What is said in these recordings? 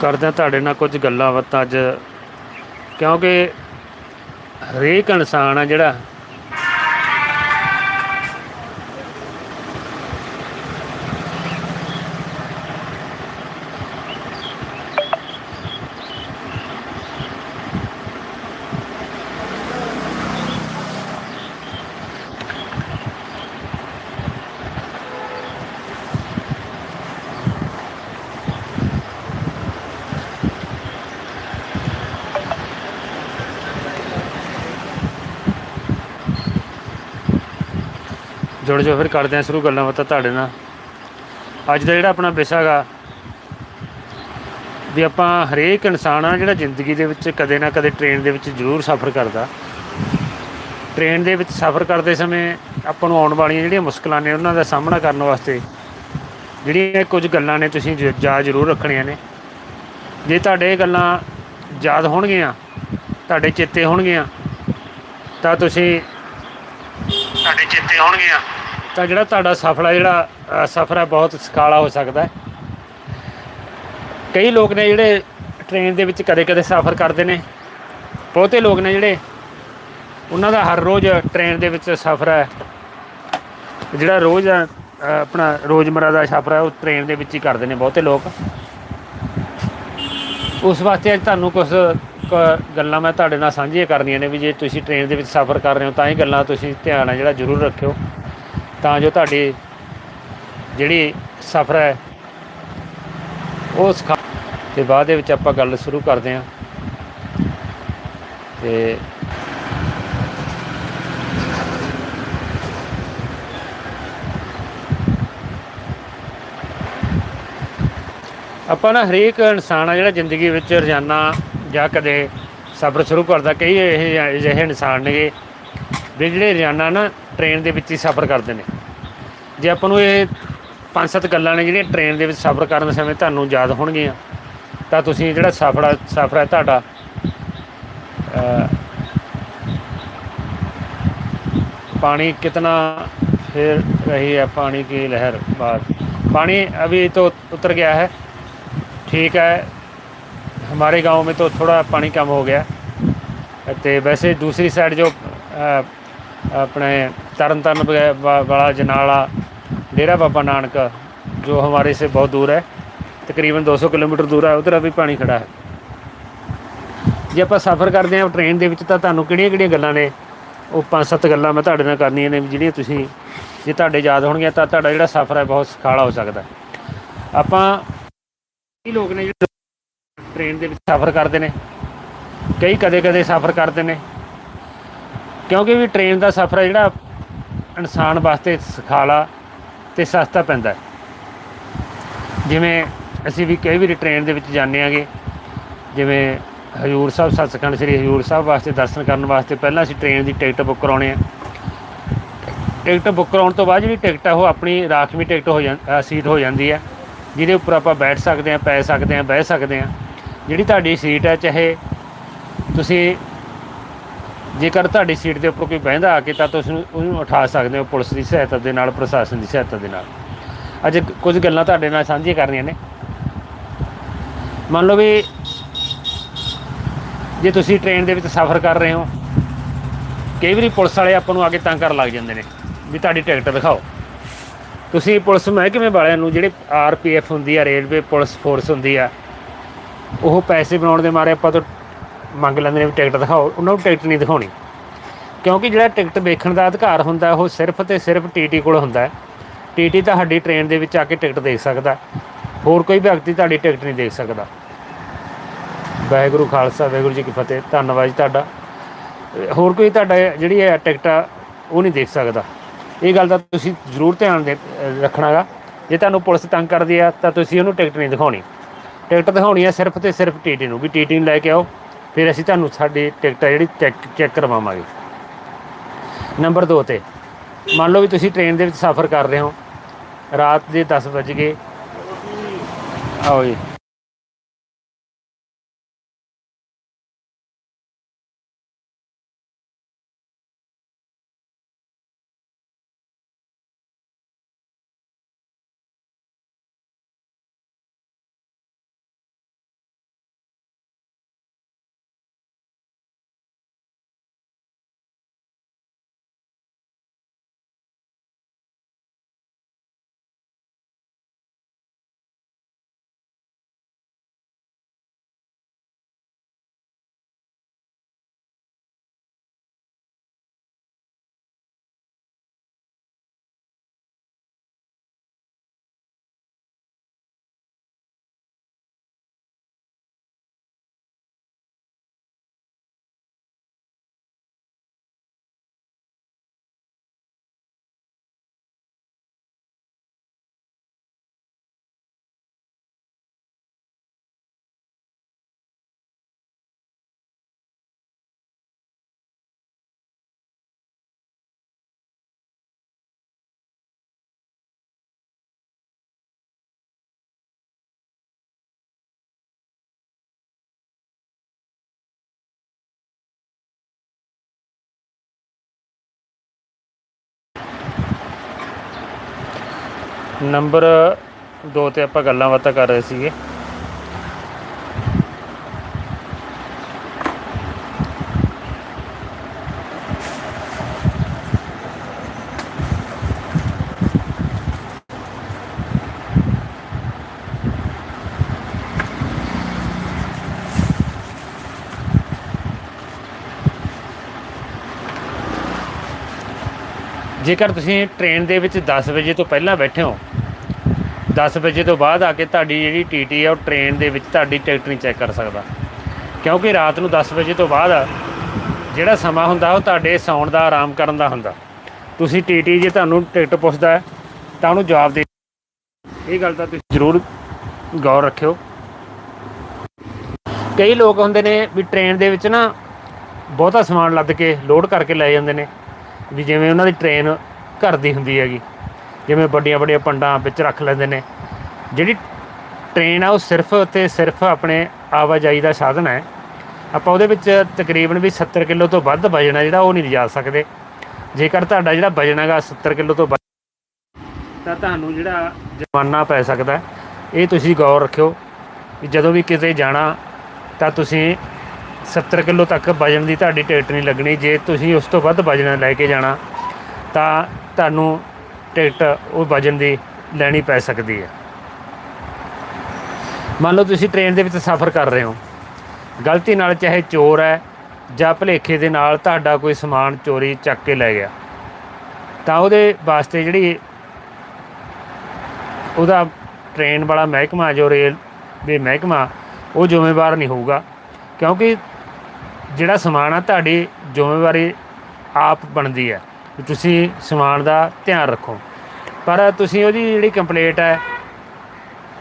ਕਰਦੇ ਹਾਂ ਤੁਹਾਡੇ ਨਾਲ ਕੁਝ ਗੱਲਾਂ ਬਾਤਾਂ ਅੱਜ ਕਿਉਂਕਿ ਹਰੇਕ ਇਨਸਾਨ ਆ ਜਿਹੜਾ ਜੁੜ ਜੋ, ਫਿਰ ਕਰਦੇ ਹਾਂ ਸ਼ੁਰੂ ਗੱਲਾਂ ਬਾਤਾਂ ਤੁਹਾਡੇ ਨਾਲ। ਅੱਜ ਦਾ ਜਿਹੜਾ ਆਪਣਾ ਵਿਸ਼ਾ ਹੈਗਾ ਵੀ ਆਪਾਂ ਹਰੇਕ ਇਨਸਾਨ ਆ ਜਿਹੜਾ ਜ਼ਿੰਦਗੀ ਦੇ ਵਿੱਚ ਕਦੇ ਨਾ ਕਦੇ ਟ੍ਰੇਨ ਦੇ ਵਿੱਚ ਜ਼ਰੂਰ ਸਫ਼ਰ ਕਰਦਾ। ਟ੍ਰੇਨ ਦੇ ਵਿੱਚ ਸਫ਼ਰ ਕਰਦੇ ਸਮੇਂ ਆਪਾਂ ਨੂੰ ਆਉਣ ਵਾਲੀਆਂ ਜਿਹੜੀਆਂ ਮੁਸ਼ਕਲਾਂ ਨੇ ਉਹਨਾਂ ਦਾ ਸਾਹਮਣਾ ਕਰਨ ਵਾਸਤੇ ਜਿਹੜੀਆਂ ਕੁਝ ਗੱਲਾਂ ਨੇ ਤੁਸੀਂ ਯਾਦ ਜ਼ਰੂਰ ਰੱਖਣੀਆਂ ਨੇ। ਜੇ ਤੁਹਾਡੇ ਇਹ ਗੱਲਾਂ ਯਾਦ ਹੋਣਗੀਆਂ, ਤੁਹਾਡੇ ਚੇਤੇ ਹੋਣਗੀਆਂ, ਤਾਂ ਤੁਸੀਂ ਤੁਹਾਡੇ ਚੇਤੇ ਹੋਣਗੀਆਂ। ਤਾਂ ਜਿਹੜਾ ਤੁਹਾਡਾ ਸਫਲਾ ਜਿਹੜਾ ਸਫ਼ਰ ਹੈ ਬਹੁਤ ਸਕਾਲਾ ਹੋ ਸਕਦਾ ਹੈ। ਕਈ ਲੋਕ ਨੇ ਜਿਹੜੇ ਟ੍ਰੇਨ ਦੇ ਵਿੱਚ ਕਦੇ-ਕਦੇ ਸਫ਼ਰ ਕਰਦੇ ਨੇ। ਬਹੁਤੇ ਲੋਕ ਨੇ ਜਿਹੜੇ ਉਹਨਾਂ ਦਾ ਹਰ ਰੋਜ਼ ਟ੍ਰੇਨ ਦੇ ਵਿੱਚ ਸਫ਼ਰ ਹੈ। ਜਿਹੜਾ ਰੋਜ਼ ਆਪਣਾ ਰੋਜ਼ਮਰਾ ਦਾ ਸਫ਼ਰ ਹੈ, ਉਹ ਟ੍ਰੇਨ ਦੇ ਵਿੱਚ ਹੀ ਕਰਦੇ ਨੇ ਬਹੁਤੇ ਲੋਕ। ਉਸ ਵਾਸਤੇ ਅੱਜ ਤੁਹਾਨੂੰ ਕੁਝ ਗੱਲਾਂ ਮੈਂ ਤੁਹਾਡੇ ਨਾਲ ਸਾਂਝੀਆਂ ਕਰਨੀਆਂ ਨੇ ਵੀ ਜੇ ਤੁਸੀਂ ਟ੍ਰੇਨ ਦੇ ਵਿੱਚ ਸਫ਼ਰ ਕਰ ਰਹੇ ਹੋ, ਤਾਂ ਇਹ ਗੱਲਾਂ ਤੁਸੀਂ ਧਿਆਨ ਨਾਲ ਜਿਹੜਾ ਜ਼ਰੂਰ ਰੱਖਿਓ। ਤਾਂ ਜੋ ਤੁਹਾਡੀ ਜਿਹੜੀ ਸਫ਼ਰ ਹੈ, ਉਹ ਸਿਖਾ ਤੇ ਬਾਅਦ ਦੇ ਵਿੱਚ ਆਪਾਂ ਗੱਲ ਸ਼ੁਰੂ ਕਰਦੇ ਹਾਂ। ਤੇ ਆਪਾਂ ਨਾ ਹਰੇਕ ਇਨਸਾਨ ਆ ਜਿਹੜਾ ਜ਼ਿੰਦਗੀ ਵਿੱਚ ਰੋਜ਼ਾਨਾ ਜਾਂ ਕਦੇ ਸਫ਼ਰ ਸ਼ੁਰੂ ਕਰਦਾ, ਕਈ ਇਹ ਅਜਿਹੇ ਇਨਸਾਨ ਨੇਗੇ ਵੀ ਜਿਹੜੇ ਰੋਜ਼ਾਨਾ ਨਾ ਟ੍ਰੇਨ ਦੇ ਵਿੱਚ ਹੀ ਸਫ਼ਰ ਕਰਦੇ ਨੇ। ਜੇ ਆਪਾਂ ਨੂੰ ਇਹ ਪੰਜ ਸੱਤ ਗੱਲਾਂ ਨੇ ਜਿਹੜੀਆਂ ਟ੍ਰੇਨ ਦੇ ਵਿੱਚ ਸਫ਼ਰ ਕਰਨ ਸਮੇਂ ਤੁਹਾਨੂੰ ਯਾਦ ਹੋਣਗੀਆਂ ਤਾਂ ਤੁਸੀਂ ਜਿਹੜਾ ਸਫ਼ਰ ਆ ਸਫ਼ਰ ਹੈ ਤੁਹਾਡਾ ਅ, पानी कितना फिर रही है पानी की लहर बात पानी अभी तो उतर गया है ठीक है हमारे गांव में तो थोड़ा पानी कम हो गया ਤੇ ਵੈਸੇ ਦੂਸਰੀ ਸਾਈਡ ਜੋ ਅ, ਆਪਣੇ ਤਰਨ ਤਾਰਨ ਵਗੈ- ਵਾ- ਵਾਲਾ ਜਨਾਲਾ ਡੇਰਾ ਬਾਬਾ ਨਾਨਕ ਜੋ हमारे से बहुत दूर है ਤਕਰੀਬਨ 200 ਕਿਲੋਮੀਟਰ ਦੂਰ ਹੈ ਉਧਰ ਵੀ ਪਾਣੀ ਖੜਾ ਹੈ ਜੇ ਆਪਾਂ ਸਫ਼ਰ ਕਰਦੇ ਹਾਂ ਟ੍ਰੇਨ ਦੇ ਵਿੱਚ ਤਾਂ ਤੁਹਾਨੂੰ ਕਿਹੜੀਆਂ ਕਿਹੜੀਆਂ ਗੱਲਾਂ ਨੇ ਉਹ ਪੰਜ ਸੱਤ ਗੱਲਾਂ ਮੈਂ ਤੁਹਾਡੇ ਨਾਲ ਕਰਨੀਆਂ ਨੇ ਵੀ ਜਿਹੜੀਆਂ ਤੁਸੀਂ ਜੇ ਤੁਹਾਡੇ ਯਾਦ ਹੋਣਗੀਆਂ ਤਾਂ ਤੁਹਾਡਾ ਜਿਹੜਾ ਸਫ਼ਰ ਹੈ ਬਹੁਤ ਸੁਖਾਲਾ ਹੋ ਸਕਦਾ ਹੈ। ਆਪਾਂ ਕਈ ਲੋਕ ਨੇ ਜਿਹੜੇ ਟ੍ਰੇਨ ਦੇ ਵਿੱਚ ਸਫ਼ਰ ਕਰਦੇ ਨੇ ਕਈ ਕਦੇ-ਕਦੇ ਸਫ਼ਰ ਕਰਦੇ ਨੇ ਕਿਉਂਕਿ ਵੀ ਟ੍ਰੇਨ ਦਾ ਸਫ਼ਰ ਹੈ ਜਿਹੜਾ ਇਨਸਾਨ ਵਾਸਤੇ ਸੁਖਾਲਾ ਤੇ ਸਸਤਾ ਪੈਂਦਾ ਜਿਵੇਂ ਅਸੀਂ ਵੀ ਕਈ ਵਾਰੀ ਟ੍ਰੇਨ ਦੇ ਵਿੱਚ ਜਾਂਦੇ ਆਂਗੇ ਜਿਵੇਂ ਹਜੂਰ ਸਾਹਿਬ ਸਤਸਖੰਡ ਸ੍ਰੀ ਹਜੂਰ ਸਾਹਿਬ ਵਾਸਤੇ ਦਰਸ਼ਨ ਕਰਨ ਵਾਸਤੇ ਪਹਿਲਾਂ ਅਸੀਂ ਟ੍ਰੇਨ ਦੀ ਟਿਕਟ ਬੁੱਕ ਕਰਾਉਣੇ ਆ। ਟਿਕਟ ਬੁੱਕ ਕਰਾਉਣ ਤੋਂ ਬਾਅਦ ਜਿਹੜੀ ਟਿਕਟ ਆ, ਉਹ ਆਪਣੀ ਰਾਖਵੀਂ ਟਿਕਟ ਹੋ ਜਾਂ ਸੀਟ ਹੋ ਜਾਂਦੀ ਹੈ, ਜਿਹਦੇ ਉੱਪਰ ਆਪਾਂ ਬੈਠ ਸਕਦੇ ਆ ਪੈ ਸਕਦੇ ਆ ਬਹਿ ਸਕਦੇ ਆ ਜਿਹੜੀ ਤੁਹਾਡੀ ਸੀਟ ਹੈ, ਚਾਹੇ ਤੁਸੀਂ ਜੇਕਰ ਤੁਹਾਡੀ ਸੀਟ ਦੇ ਉੱਪਰ ਕੋਈ ਬਹਿੰਦਾ ਆ ਕੇ ਤਾਂ ਤੁਸੀਂ ਉਹਨੂੰ- ਉਠਾ ਸਕਦੇ ਹੋ ਪੁਲਿਸ ਦੀ ਸਹਾਇਤਾ ਦੇ ਨਾਲ, ਪ੍ਰਸ਼ਾਸਨ ਦੀ ਸਹਾਇਤਾ ਦੇ ਨਾਲ। ਅੱਜ ਕੁਝ ਗੱਲਾਂ ਤੁਹਾਡੇ ਨਾਲ ਸਾਂਝੀਆਂ ਕਰਨੀਆਂ ਨੇ। ਮੰਨ ਲਓ ਵੀ ਜੇ ਤੁਸੀਂ ਟ੍ਰੇਨ ਦੇ ਵਿੱਚ ਸਫ਼ਰ ਕਰ ਰਹੇ ਹੋ, ਕਈ ਵਾਰੀ ਪੁਲਿਸ ਵਾਲੇ ਆਪਾਂ ਨੂੰ ਆ ਕੇ ਤੰਗ ਕਰਨ ਲੱਗ ਜਾਂਦੇ ਨੇ ਵੀ ਤੁਹਾਡੀ ਟਿਕਟ ਦਿਖਾਓ। ਤੁਸੀਂ ਪੁਲਿਸ ਮਹਿਕਮੇ ਵਾਲਿਆਂ ਨੂੰ, ਜਿਹੜੇ ਆਰਪੀਐਫ ਹੁੰਦੀ ਆ, ਰੇਲਵੇ ਪੁਲਿਸ ਫੋਰਸ ਹੁੰਦੀ ਆ, ਉਹ ਪੈਸੇ ਬਣਾਉਣ ਦੇ ਮਾਰੇ ਆਪਾਂ ਤੋਂ ਮੰਗ ਲੈਂਦੇ ਨੇ ਵੀ ਟਿਕਟ ਦਿਖਾਓ, ਉਹਨਾਂ ਨੂੰ ਟਿਕਟ ਨਹੀਂ ਦਿਖਾਉਣੀ। ਕਿਉਂਕਿ ਜਿਹੜਾ ਟਿਕਟ ਵੇਖਣ ਦਾ ਅਧਿਕਾਰ ਹੁੰਦਾ, ਉਹ ਸਿਰਫ ਤੇ ਸਿਰਫ ਟੀਟੀ ਕੋਲ ਹੁੰਦਾ ਹੈ। ਟੀਟੀ ਤੁਹਾਡੀ ਟ੍ਰੇਨ ਦੇ ਵਿੱਚ ਆ ਕੇ ਟਿਕਟ ਦੇਖ ਸਕਦਾ। ਹੋਰ ਕੋਈ ਵਿਅਕਤੀ ਤੁਹਾਡੀ ਟਿਕਟ ਨਹੀਂ ਦੇਖ ਸਕਦਾ। ਵਾਹਿਗੁਰੂ ਖਾਲਸਾ, ਵਾਹਿਗੁਰੂ ਜੀ ਕੀ ਫਤਿਹ। ਧੰਨਵਾਦ ਜੀ ਤੁਹਾਡਾ। ਹੋਰ ਕੋਈ ਤੁਹਾਡਾ ਜਿਹੜੀ ਹੈ ਟਿਕਟ ਆ, ਉਹ ਨਹੀਂ ਦੇਖ ਸਕਦਾ। ਇਹ ਗੱਲ ਦਾ ਤੁਸੀਂ ਜ਼ਰੂਰ ਧਿਆਨ ਦੇ, ਅਹ, ਰੱਖਣਾਗਾ। ਜੇ ਤੁਹਾਨੂੰ ਪੁਲਿਸ ਤੰਗ ਕਰਦੀ ਆ, ਤਾਂ ਤੁਸੀਂ ਉਹਨੂੰ ਟਿਕਟ ਨਹੀਂ ਦਿਖਾਉਣੀ। ਟਿਕਟ ਦਿਖਾਉਣੀ ਆ ਸਿਰਫ ਤੇ ਸਿਰਫ ਟੀਟੀ ਨੂੰ, ਵੀ ਟੀਟੀ ਨੂੰ ਲੈ ਕੇ ਆਓ। ਫਿਰ ਅਸੀਂ ਤੁਹਾਨੂੰ ਸਾਡੀ ਟਿਕਟ ਆ ਜਿਹੜੀ ਚੈੱਕ ਚੈੱਕ ਕਰਵਾਵਾਂਗੇ। ਨੰਬਰ 2 ਤੇ, ਮੰਨ ਲਓ ਵੀ ਤੁਸੀਂ ਟ੍ਰੇਨ ਦੇ ਵਿੱਚ ਸਫ਼ਰ ਕਰ ਰਹੇ ਹੋ, ਰਾਤ ਦੇ 10 ਵਜ ਗਏ। ਆਓ ਜੀ। ਨੰਬਰ 2 ਤੇ ਆਪਾਂ ਗੱਲਾਂ ਬਾਤਾਂ ਕਰ ਰਹੇ ਸੀਗੇ। ਜੇਕਰ ਤੁਸੀਂ ਟ੍ਰੇਨ ਦੇ ਵਿੱਚ 10 ਵਜੇ ਤੋਂ ਪਹਿਲਾਂ ਬੈਠੇ ਹੋ 10 ਵਜੇ ਤੋਂ ਬਾਅਦ ਆ ਕੇ ਤੁਹਾਡੀ ਜਿਹੜੀ ਟੀਟੀ ਆ, ਉਹ ਟ੍ਰੇਨ ਦੇ ਵਿੱਚ ਤੁਹਾਡੀ ਟਿਕਟ ਨਹੀਂ ਚੈੱਕ ਕਰ ਸਕਦਾ। ਕਿਉਂਕਿ ਰਾਤ ਨੂੰ 10 ਵਜੇ ਤੋਂ ਬਾਅਦ ਜਿਹੜਾ ਸਮਾਂ ਹੁੰਦਾ, ਉਹ ਤੁਹਾਡੇ ਸੌਣ ਦਾ, ਆਰਾਮ ਕਰਨ ਦਾ ਹੁੰਦਾ। ਤੁਸੀਂ ਟੀਟੀ ਜੇ ਤੁਹਾਨੂੰ ਟਿਕਟ ਪੁੱਛਦਾ ਹੈ, ਤਾਂ ਉਹਨੂੰ ਜਵਾਬ ਦੇ ਇਹ ਗੱਲ ਤਾਂ ਤੁਸੀਂ ਜ਼ਰੂਰ ਗੌਰ ਰੱਖਿਓ। ਕਈ ਲੋਕ ਹੁੰਦੇ ਨੇ ਵੀ ਟ੍ਰੇਨ ਦੇ ਵਿੱਚ ਨਾ ਬਹੁਤਾ ਸਮਾਨ ਲੱਦ ਕੇ ਲੋਡ ਕਰਕੇ ਲੈ ਜਾਂਦੇ ਨੇ। ਵੀ ਜਿਵੇਂ ਉਹਨਾਂ ਦੀ ਟ੍ਰੇਨ ਘਰ ਦੀ ਹੁੰਦੀ ਹੈਗੀ, ਜਿਵੇਂ ਵੱਡੀਆਂ ਵੱਡੀਆਂ ਪੰਡਾਂ ਵਿੱਚ ਰੱਖ ਲੈਂਦੇ ਨੇ। ਜਿਹੜੀ ਟ੍ਰੇਨ ਆ ਉਹ ਸਿਰਫ ਤੇ ਸਿਰਫ ਆਪਣੇ ਆਵਾਜਾਈ ਦਾ ਸਾਧਨ ਹੈ। ਆਪਾਂ ਉਹਦੇ ਵਿੱਚ ਤਕਰੀਬਨ ਵੀ 70 ਕਿਲੋ ਤੋਂ ਵੱਧ ਵਜਨ ਹੈ ਜਿਹੜਾ ਉਹ ਨਹੀਂ ਲਿਜਾ ਸਕਦੇ। ਜੇਕਰ ਤੁਹਾਡਾ ਜਿਹੜਾ ਵਜਨ ਹੈਗਾ 70 ਕਿਲੋ ਤੋਂ ਵੱਧ ਤਾਂ ਤੁਹਾਨੂੰ ਜਿਹੜਾ ਜੁਰਮਾਨਾ ਪੈ ਸਕਦਾ। ਇਹ ਤੁਸੀਂ ਗੌਰ ਰੱਖਿਓ ਵੀ ਜਦੋਂ ਵੀ ਕਿਤੇ ਜਾਣਾ ਤਾਂ ਤੁਸੀਂ 70 ਕਿਲੋ ਤੱਕ ਵਜਨ ਦੀ ਤੁਹਾਡੀ ਟਿਕਟ ਨਹੀਂ ਲੱਗਣੀ। ਜੇ ਤੁਸੀਂ ਉਸ ਤੋਂ ਵੱਧ ਵਜਨ ਲੈ ਕੇ ਜਾਣਾ, ਤਾਂ ਤੁਹਾਨੂੰ ਟਿਕਟ ਉਹ ਵਜਨ ਦੀ ਲੈਣੀ ਪੈ ਸਕਦੀ ਹੈ। ਮੰਨ ਲਓ ਤੁਸੀਂ ਟ੍ਰੇਨ ਦੇ ਵਿੱਚ ਸਫ਼ਰ ਕਰ ਰਹੇ ਹੋ। ਗਲਤੀ ਨਾਲ ਚਾਹੇ ਚੋਰ ਹੈ ਜਾਂ ਭਲੇਖੇ ਦੇ ਨਾਲ ਤੁਹਾਡਾ ਕੋਈ ਸਮਾਨ ਚੋਰੀ ਚੱਕ ਕੇ ਲੈ ਗਿਆ, ਤਾਂ ਉਹਦੇ ਵਾਸਤੇ ਜਿਹੜੀ ਉਹਦਾ ਟ੍ਰੇਨ ਵਾਲਾ ਮਹਿਕਮਾ, ਜੋ ਰੇਲ ਦੇ ਮਹਿਕਮਾ, ਉਹ ਜ਼ਿੰਮੇਵਾਰ ਨਹੀਂ ਹੋਊਗਾ। ਕਿਉਂਕਿ ਜਿਹੜਾ ਸਮਾਨ ਆ ਤੁਹਾਡੀ ਜ਼ਿੰਮੇਵਾਰੀ ਆਪ ਬਣਦੀ ਹੈ ਤੁਸੀਂ ਸਮਾਨ ਦਾ ਧਿਆਨ ਰੱਖੋ। ਪਰ ਤੁਸੀਂ ਉਹਦੀ ਜਿਹੜੀ ਕੰਪਲੇਂਟ ਹੈ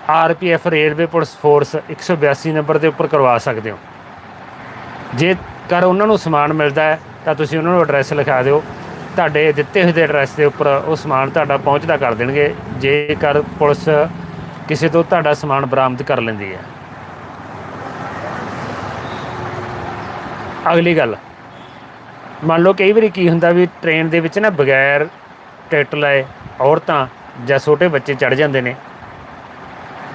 RPF railway police force 182 number ਦੇ ਉੱਪਰ ਕਰਵਾ ਸਕਦੇ ਹੋ। ਜੇ ਕਰ ਉਹਨਾਂ ਨੂੰ ਸਮਾਨ ਮਿਲਦਾ ਹੈ, ਤਾਂ ਤੁਸੀਂ ਉਹਨਾਂ ਨੂੰ ਐਡਰੈਸ ਲਿਖਾ ਦਿਓ। ਤੁਹਾਡੇ ਦਿੱਤੇ ਹੋਏ ਐਡਰੈਸ ਦੇ ਉੱਪਰ ਉਹ ਸਮਾਨ ਤੁਹਾਡਾ ਪਹੁੰਚਦਾ ਕਰ ਦੇਣਗੇ, ਜੇਕਰ ਪੁਲਿਸ ਕਿਸੇ ਤੋਂ ਤੁਹਾਡਾ ਸਮਾਨ ਬਰਾਮਦ ਕਰ ਲੈਂਦੀ ਹੈ। ਅਗਲੀ ਗੱਲ। ਮੰਨ ਲਓ ਕਈ ਵਾਰੀ ਕੀ ਹੁੰਦਾ ਵੀ ਟ੍ਰੇਨ ਦੇ ਵਿੱਚ ਨਾ ਬਗੈਰ ਟਿਕਟ ਲਏ ਔਰਤਾਂ ਜਾਂ ਛੋਟੇ ਬੱਚੇ ਚੜ ਜਾਂਦੇ ਨੇ।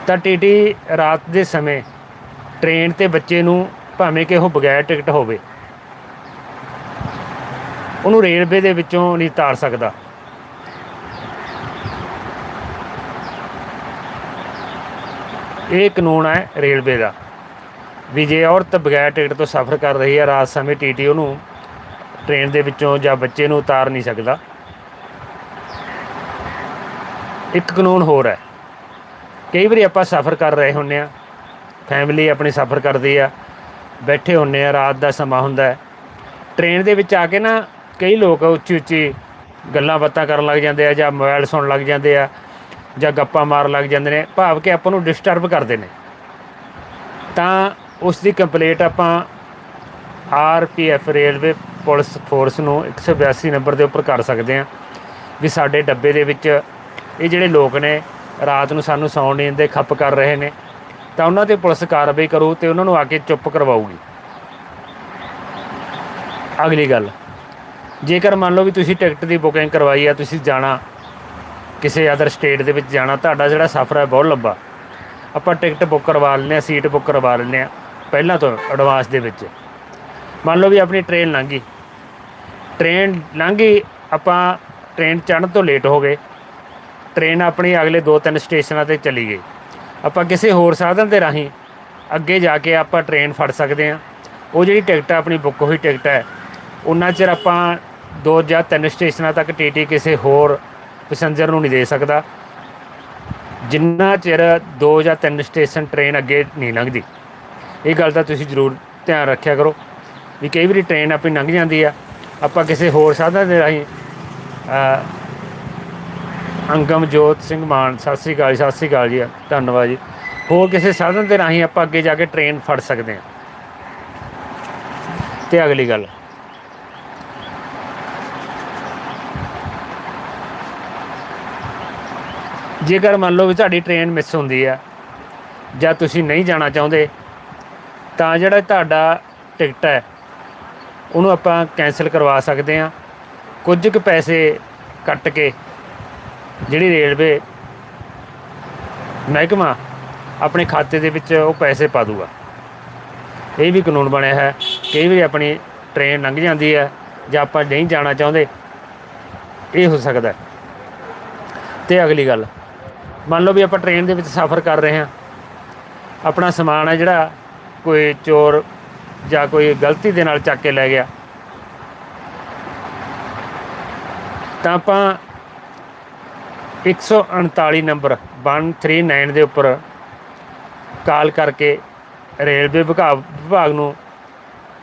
ਤਾਂ ਟੀਟੀ ਰਾਤ ਦੇ ਸਮੇਂ ਟ੍ਰੇਨ ਤੇ ਬੱਚੇ ਨੂੰ ਭਾਵੇਂ ਕਿ ਉਹ ਬਗੈਰ ਟਿਕਟ ਹੋਵੇ, ਉਹਨੂੰ ਰੇਲਵੇ ਦੇ ਵਿੱਚੋਂ ਨਹੀਂ ਤਾਰ ਸਕਦਾ। ਇਹ ਕਾਨੂੰਨ ਹੈ ਰੇਲਵੇ ਦਾ। ਵੀ ਜੇ ਔਰਤ ਬਗੈਰ ਟਿਕਟ ਤੋਂ ਸਫ਼ਰ ਕਰ ਰਹੀ ਹੈ ਰਾਤ ਸਮੇਂ ਟੀਟੀ ਉਹਨੂੰ ਟ੍ਰੇਨ ਦੇ ਵਿੱਚੋਂ ਜਾਂ ਬੱਚੇ ਨੂੰ ਉਤਾਰ ਨਹੀਂ ਸਕਦਾ। ਇੱਕ ਕਾਨੂੰਨ ਹੋਰ ਹੈ। ਕਈ ਵਾਰੀ ਆਪਾਂ ਸਫ਼ਰ ਕਰ ਰਹੇ ਹੁੰਨੇ ਆ ਫੈਮਿਲੀ ਆਪਣੀ ਸਫ਼ਰ ਕਰਦੀ ਆ, ਬੈਠੇ ਹੁੰਨੇ ਆ, ਰਾਤ ਦਾ ਸਮਾਂ ਹੁੰਦਾ ਹੈ। ਟ੍ਰੇਨ ਦੇ ਵਿੱਚ ਆ ਕੇ ਨਾ ਕਈ ਲੋਕ ਉੱਚੀ ਉੱਚੀ ਗੱਲਾਂ ਬਾਤਾਂ ਕਰਨ ਲੱਗ ਜਾਂਦੇ ਆ ਜਾਂ ਮੋਬਾਈਲ ਸੁਣਨ ਲੱਗ ਜਾਂਦੇ ਆ ਜਾਂ ਗੱਪਾਂ ਮਾਰਨ ਲੱਗ ਜਾਂਦੇ ਨੇ। ਭਾਵ ਕਿ ਆਪਾਂ ਨੂੰ ਡਿਸਟਰਬ ਕਰਦੇ ਨੇ। ਤਾਂ ਉਸ ਦੀ ਕੰਪਲੇਂਟ ਆਪਾਂ ਆਰਪੀਐਫ ਰੇਲਵੇ ਪੁਲਿਸ ਫੋਰਸ ਨੂੰ 182 ਨੰਬਰ ਦੇ ਉੱਪਰ ਕਰ ਸਕਦੇ ਆ ਵੀ ਸਾਡੇ ਡੱਬੇ ਦੇ ਵਿੱਚ ਇਹ ਜਿਹੜੇ ਲੋਕ ਨੇ, ਰਾਤ ਨੂੰ ਸਾਨੂੰ ਸੌਣ ਨਹੀਂ ਦਿੰਦੇ ਖੱਪ ਕਰ ਰਹੇ ਨੇ, ਤਾਂ ਉਹਨਾਂ ਤੇ ਪੁਲਿਸ ਕਾਰਵਾਈ ਕਰੂ ਤੇ ਉਹਨਾਂ ਨੂੰ ਆ ਕੇ ਚੁੱਪ ਕਰਵਾਊਗੀ। ਅਗਲੀ ਗੱਲ, ਜੇਕਰ ਮੰਨ ਲਓ ਵੀ ਤੁਸੀਂ ਟਿਕਟ ਦੀ ਬੁਕਿੰਗ ਕਰਵਾਈ ਆ, ਤੁਸੀਂ ਜਾਣਾ ਕਿਸੇ ਅਦਰ ਸਟੇਟ ਦੇ ਵਿੱਚ ਜਾਣਾ, ਤੁਹਾਡਾ ਜਿਹੜਾ ਸਫ਼ਰ ਹੈ ਬਹੁਤ ਲੰਬਾ। ਆਪਾਂ ਟਿਕਟ ਬੁੱਕ ਕਰਵਾ ਲੈਂਦੇ ਆ ਸੀਟ ਬੁੱਕ ਕਰਵਾ ਲੈਂਦੇ ਆ ਪਹਿਲਾਂ ਤੋਂ ਐਡਵਾਂਸ ਦੇ ਵਿੱਚ। ਮੰਨ ਲਓ ਵੀ ਆਪਣੀ ਟ੍ਰੇਨ ਲੰਘੀ ਟ੍ਰੇਨ ਲੰਘੀ ਆਪਾਂ ਟ੍ਰੇਨ ਚੜ੍ਹਨ ਤੋਂ ਲੇਟ ਹੋ ਗਏ। ਟ੍ਰੇਨ ਆਪਣੀ ਅਗਲੇ 2-3 ਸਟੇਸ਼ਨਾਂ ਤੇ ਚਲੀ ਗਈ। ਆਪਾਂ ਕਿਸੇ ਹੋਰ ਸਾਧਨ ਦੇ ਰਾਹੀਂ ਅੱਗੇ ਜਾ ਕੇ ਆਪਾਂ ਟ੍ਰੇਨ ਫੜ ਸਕਦੇ ਹਾਂ। ਉਹ ਜਿਹੜੀ ਟਿਕਟ ਆਪਣੀ ਬੁੱਕ ਹੋਈ ਟਿਕਟ ਹੈ, ਉਹਨਾਂ ਚਿਰ ਆਪਾਂ ਦੋ ਜਾਂ ਤਿੰਨ ਸਟੇਸ਼ਨਾਂ ਤੱਕ ਟੀਟੀ ਕਿਸੇ ਹੋਰ ਪੈਸੇਂਜਰ ਨੂੰ ਨਹੀਂ ਦੇ ਸਕਦਾ। ਜਿੰਨਾ ਚਿਰ ਦੋ ਜਾਂ ਤਿੰਨ ਸਟੇਸ਼ਨ ਟ੍ਰੇਨ ਅੱਗੇ ਨਹੀਂ ਲੰਘਦੀ। ਇਹ ਗੱਲ ਦਾ ਤੁਸੀਂ ਜ਼ਰੂਰ ਧਿਆਨ ਰੱਖਿਆ ਕਰੋ ਵੀ ਕਈ ਵਾਰੀ ਟ੍ਰੇਨ ਆਪਣੀ ਲੰਘ ਜਾਂਦੀ ਆ ਆਪਾਂ ਕਿਸੇ ਹੋਰ ਸਾਧਨ ਦੇ ਰਾਹੀਂ ਅੰਗਮ ਜੋਤ ਸਿੰਘ ਮਾਨ ਸਤਿ ਸ੍ਰੀ ਅਕਾਲ ਜੀ, ਸਤਿ ਸ੍ਰੀ ਅਕਾਲ ਜੀ ਧੰਨਵਾਦ ਜੀ। ਹੋਰ ਕਿਸੇ ਸਾਧਨ ਦੇ ਰਾਹੀਂ ਆਪਾਂ ਅੱਗੇ ਜਾ ਕੇ ਟ੍ਰੇਨ ਫੜ ਸਕਦੇ ਹਾਂ। ਤੇ ਅਗਲੀ ਗੱਲ। ਜੇਕਰ ਮੰਨ ਲਓ ਵੀ ਤੁਹਾਡੀ ਟ੍ਰੇਨ ਮਿਸ ਹੁੰਦੀ ਆ ਜਾਂ ਤੁਸੀਂ ਨਹੀਂ ਜਾਣਾ ਚਾਹੁੰਦੇ ਤਾਂ ਜਿਹੜਾ ਤੁਹਾਡਾ ਟਿਕਟ ਹੈ, ਉਹਨੂੰ ਆਪਾਂ ਕੈਂਸਲ ਕਰਵਾ ਸਕਦੇ ਹਾਂ। ਕੁਝ ਕੁ ਪੈਸੇ ਕੱਟ ਕੇ ਜਿਹੜੀ ਰੇਲਵੇ ਮਹਿਕਮਾ ਆਪਣੇ ਖਾਤੇ ਦੇ ਵਿੱਚ ਉਹ ਪੈਸੇ ਪਾ ਦੂਗਾ। ਇਹ ਵੀ ਕਾਨੂੰਨ ਬਣਿਆ ਹੈ ਕਈ ਵਾਰੀ ਆਪਣੀ ਟ੍ਰੇਨ ਲੰਘ ਜਾਂਦੀ ਹੈ ਜਾਂ ਆਪਾਂ ਨਹੀਂ ਜਾਣਾ ਚਾਹੁੰਦੇ। ਇਹ ਹੋ ਸਕਦਾ ਹੈ। ਤੇ ਅਗਲੀ ਗੱਲ, ਮੰਨ ਲਓ ਵੀ ਆਪਾਂ ਟ੍ਰੇਨ ਦੇ ਵਿੱਚ ਸਫ਼ਰ ਕਰ ਰਹੇ ਹਾਂ। ਆਪਣਾ ਸਮਾਨ ਹੈ ਜਿਹੜਾ ਕੋਈ ਚੋਰ ਜਾਂ ਕੋਈ ਗਲਤੀ ਦੇ ਨਾਲ ਚੱਕ ਕੇ ਲੈ ਗਿਆ। ਤਾਂ ਆਪਾਂ 139 ਨੰਬਰ 139 ਦੇ ਉੱਪਰ ਕਾਲ ਕਰਕੇ ਰੇਲਵੇ ਵਿਭਾਗ ਵਿਭਾਗ ਨੂੰ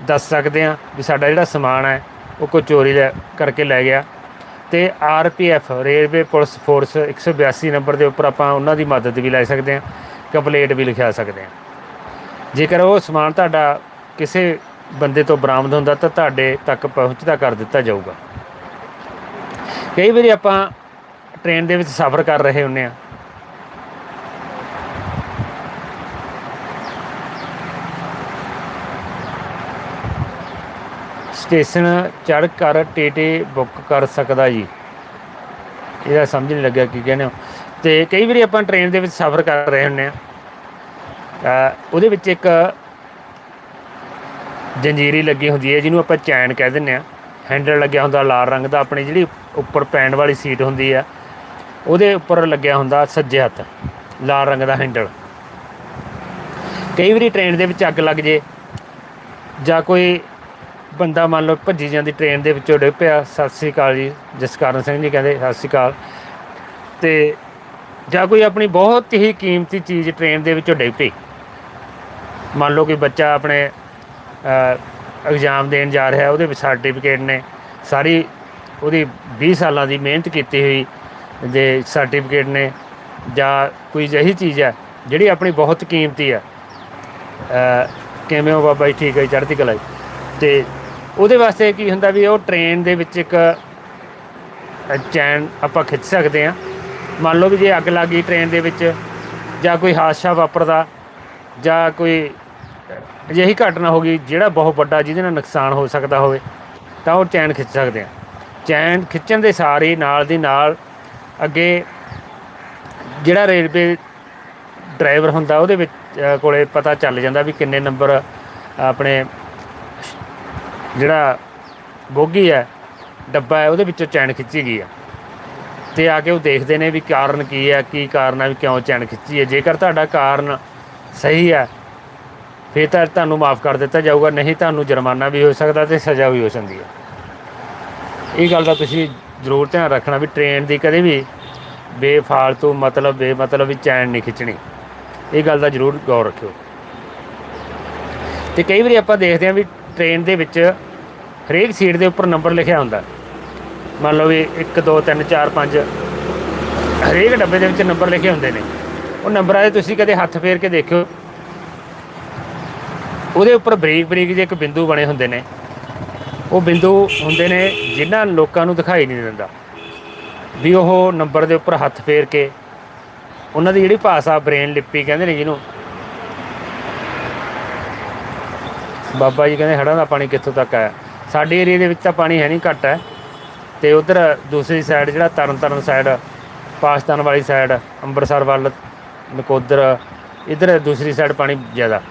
ਦੱਸ ਸਕਦੇ ਹਾਂ ਵੀ ਸਾਡਾ ਜਿਹੜਾ ਸਮਾਨ ਹੈ, ਉਹ ਕੋਈ ਚੋਰੀ ਲੈ ਕਰਕੇ ਲੈ ਗਿਆ। ਤੇ RPF railway police force 182 number ਦੇ ਉੱਪਰ ਆਪਾਂ ਉਹਨਾਂ ਦੀ ਮਦਦ ਵੀ ਲੈ ਸਕਦੇ ਹਾਂ, ਕੰਪਲੇਂਟ ਵੀ ਲਿਖਾ ਸਕਦੇ ਹਾਂ। ਜੇਕਰ ਉਹ ਸਮਾਨ ਤੁਹਾਡਾ ਕਿਸੇ ਬੰਦੇ ਤੋਂ ਬਰਾਮਦ ਹੁੰਦਾ ਤਾਂ ਤੁਹਾਡੇ ਤੱਕ ਪਹੁੰਚਦਾ ਕਰ ਦਿੱਤਾ ਜਾਊਗਾ। ਕਈ ਵਾਰੀ ਆਪਾਂ ਟ੍ਰੇਨ ਦੇ ਵਿੱਚ ਸਫ਼ਰ ਕਰ ਰਹੇ ਹੁੰਨੇ ਆ ਸਟੇਸ਼ਨ ਚੜ੍ਹ ਕਰ ਟੇਟੇ ਬੁੱਕ ਕਰ ਸਕਦਾ ਜੀ। ਇਹਦਾ ਸਮਝ ਨਹੀਂ ਲੱਗਿਆ ਕੀ ਕਹਿੰਦੇ ਹੋ। ਤੇ ਕਈ ਵਾਰੀ ਆਪਾਂ ਟ੍ਰੇਨ ਦੇ ਵਿੱਚ ਸਫ਼ਰ ਕਰ ਰਹੇ ਹੁੰਨੇ ਆ ਉਹਦੇ ਵਿੱਚ ਇੱਕ ਜੰਜੀਰੀ ਲੱਗੀ ਹੁੰਦੀ ਹੈ, ਜਿਹਨੂੰ ਆਪਾਂ ਚੈਨ ਕਹਿ ਦਿੰਦੇ ਆ ਹੈਂਡਲ ਲੱਗਿਆ ਹੁੰਦਾ ਲਾਲ ਰੰਗ ਦਾ, ਆਪਣੀ ਜਿਹੜੀ ਉੱਪਰ ਪੈਣ ਵਾਲੀ ਸੀਟ ਹੁੰਦੀ ਆ ਉਹਦੇ ਉੱਪਰ ਲੱਗਿਆ ਹੁੰਦਾ ਸੱਜੇ ਹੱਥ, ਲਾਲ ਰੰਗ ਦਾ ਹੈਂਡਲ। ਕਈ ਵਾਰੀ ਟ੍ਰੇਨ ਦੇ ਵਿੱਚ ਅੱਗ ਲੱਗ ਜੇ, ਜਾਂ ਕੋਈ ਬੰਦਾ ਮੰਨ ਲਓ ਭੱਜੀ ਜਾਂਦੀ ਟ੍ਰੇਨ ਦੇ ਵਿੱਚੋਂ ਡਿੱਗ ਪਿਆ, ਸਤਿ ਸ੍ਰੀ ਅਕਾਲ ਜੀ, ਜਸਕਰਨ ਸਿੰਘ ਜੀ ਕਹਿੰਦੇ, ਸਤਿ ਸ੍ਰੀ ਅਕਾਲ। ਤੇ ਜਾਂ ਕੋਈ ਆਪਣੀ ਬਹੁਤ ਹੀ ਕੀਮਤੀ ਚੀਜ਼ ਟ੍ਰੇਨ ਦੇ ਵਿੱਚੋਂ ਡਿੱਗ ਪਈ। ਮੰਨ ਲਓ ਕਿ ਬੱਚਾ ਆਪਣੇ ਐਗਜ਼ਾਮ ਦੇਣ ਜਾ ਰਿਹਾ ਉਹਦੇ ਵਿੱਚ ਸਰਟੀਫਿਕੇਟ ਨੇ ਸਾਰੀ ਉਹਦੀ 20 ਸਾਲਾਂ ਦੀ ਮਿਹਨਤ ਕੀਤੀ ਹੋਈ ਦੇ ਸਰਟੀਫਿਕੇਟ ਨੇ ਜਾਂ ਕੋਈ ਅਜਿਹੀ ਚੀਜ਼ ਹੈ ਜਿਹੜੀ ਆਪਣੀ ਬਹੁਤ ਕੀਮਤੀ ਹੈ। ਕਿਵੇਂ ਹੋ ਬਾਬਾ ਜੀ ਠੀਕ ਹੈ ਜੀ, ਚੜ੍ਹਦੀ ਕਲਾ ਜੀ। ਤੇ ਉਹਦੇ ਵਾਸਤੇ ਕੀ ਹੁੰਦਾ ਵੀ ਉਹ ਟ੍ਰੇਨ ਦੇ ਵਿੱਚ ਇੱਕ ਚੈਨ ਆਪਾਂ ਖਿੱਚ ਸਕਦੇ ਹਾਂ। ਮੰਨ ਲਓ ਵੀ ਜੇ ਅੱਗ ਲੱਗ ਗਈ ਟ੍ਰੇਨ ਦੇ ਵਿੱਚ ਜਾਂ ਕੋਈ ਹਾਦਸਾ ਵਾਪਰਦਾ ਜਾਂ ਕੋਈ ਅਜਿਹੀ ਘਟਨਾ ਹੋ ਗਈ ਜਿਹੜਾ ਬਹੁਤ ਵੱਡਾ ਜਿਹਦੇ ਨਾਲ ਨੁਕਸਾਨ ਹੋ ਸਕਦਾ ਹੋਵੇ ਤਾਂ ਉਹ ਚੈਨ ਖਿੱਚ ਸਕਦੇ ਆ। ਚੈਨ ਖਿੱਚਣ ਦੇ ਸਾਰ ਹੀ ਨਾਲ ਦੀ ਨਾਲ ਅੱਗੇ ਜਿਹੜਾ ਰੇਲਵੇ ਡਰਾਈਵਰ ਹੁੰਦਾ ਉਹਦੇ ਵਿੱਚ ਅ, ਕੋਲੇ ਪਤਾ ਚੱਲ ਜਾਂਦਾ ਵੀ ਕਿੰਨੇ ਨੰਬਰ ਆਪਣੇ ਜਿਹੜਾ ਬੋਗੀ ਹੈ ਡੱਬਾ ਹੈ ਉਹਦੇ ਵਿੱਚੋਂ ਚੈਨ ਖਿੱਚੀ ਗਈ ਆ। ਤੇ ਆ ਕੇ ਉਹ ਦੇਖਦੇ ਨੇ ਵੀ ਕਾਰਨ ਕੀ ਹੈ ਕੀ ਕਾਰਨ ਹੈ ਵੀ ਕਿਉਂ ਚੈਨ ਖਿੱਚੀ ਹੈ। ਜੇਕਰ ਤੁਹਾਡਾ ਕਾਰਨ ਸਹੀ ਹੈ ਫਿਰ ਤਾਂ ਤੁਹਾਨੂੰ ਮਾਫ ਕਰ ਦਿੱਤਾ ਜਾਊਗਾ, ਨਹੀਂ ਤੁਹਾਨੂੰ ਜੁਰਮਾਨਾ ਵੀ ਹੋ ਸਕਦਾ ਤੇ ਸਜ਼ਾ ਵੀ ਹੋ ਸਕਦੀ ਹੈ। ਇਹ ਗੱਲ ਦਾ ਤੁਸੀਂ ਜ਼ਰੂਰ ਧਿਆਨ ਰੱਖਣਾ ਵੀ ਟ੍ਰੇਨ ਦੀ ਕਦੇ ਵੀ ਬੇਫਾਲਤੂ ਮਤਲਬ, ਬੇਮਤਲਬ ਵੀ ਚੈਨ ਨਹੀਂ ਖਿੱਚਣੀ। ਇਹ ਗੱਲ ਦਾ ਜ਼ਰੂਰ ਗੌਰ ਰੱਖਿਓ। ਤੇ ਕਈ ਵਾਰੀ ਆਪਾਂ ਦੇਖਦੇ ਹਾਂ ਵੀ ਟ੍ਰੇਨ ਦੇ ਵਿੱਚ ਹਰੇਕ ਸੀਟ ਦੇ ਉੱਪਰ ਨੰਬਰ ਲਿਖਿਆ ਹੁੰਦਾ। ਮੰਨ ਲਓ ਵੀ 1 2 3 4 5 ਹਰੇਕ ਡੱਬੇ ਦੇ ਵਿੱਚ ਨੰਬਰ ਲਿਖੇ ਹੁੰਦੇ ਨੇ। ਉਹ ਨੰਬਰਾਂ ਦੇ ਤੁਸੀਂ ਕਦੇ ਹੱਥ ਫੇਰ ਕੇ ਦੇਖਿਓ। ਉਹਦੇ ਉੱਪਰ ਬਰੀਕ ਬਰੀਕ ਜਿਹੇ ਇੱਕ ਬਿੰਦੂ ਬਣੇ ਹੁੰਦੇ ਨੇ। ਉਹ ਬਿੰਦੂ ਹੁੰਦੇ ਨੇ ਜਿਨ੍ਹਾਂ ਲੋਕਾਂ ਨੂੰ ਦਿਖਾਈ ਨਹੀਂ ਦਿੰਦਾ। ਵੀ ਉਹ ਨੰਬਰ ਦੇ ਉੱਪਰ ਹੱਥ ਫੇਰ ਕੇ ਉਹਨਾਂ ਦੀ ਜਿਹੜੀ ਭਾਸ਼ਾ ਬ੍ਰੇਨ ਲਿਪੀ ਕਹਿੰਦੇ ਨੇ ਜਿਹਨੂੰ। ਬਾਬਾ ਜੀ ਕਹਿੰਦੇ ਹੜਾਂ ਦਾ ਪਾਣੀ ਕਿੱਥੋਂ ਤੱਕ ਆਇਆ? ਸਾਡੇ ਏਰੀਆ ਦੇ ਵਿੱਚ ਤਾਂ ਪਾਣੀ ਹੈ ਨਹੀਂ ਘੱਟ ਹੈ। ਤੇ ਉਧਰ ਦੂਸਰੀ ਸਾਈਡ ਜਿਹੜਾ ਤਰਨਤਾਰਨ ਸਾਈਡ ਪਾਕਿਸਤਾਨ ਵਾਲੀ ਸਾਈਡ ਅੰਮ੍ਰਿਤਸਰ ਵੱਲ, ਨਕੋਦਰ, ਇਧਰ ਦੂਸਰੀ ਸਾਈਡ ਪਾਣੀ ਜ਼ਿਆਦਾ।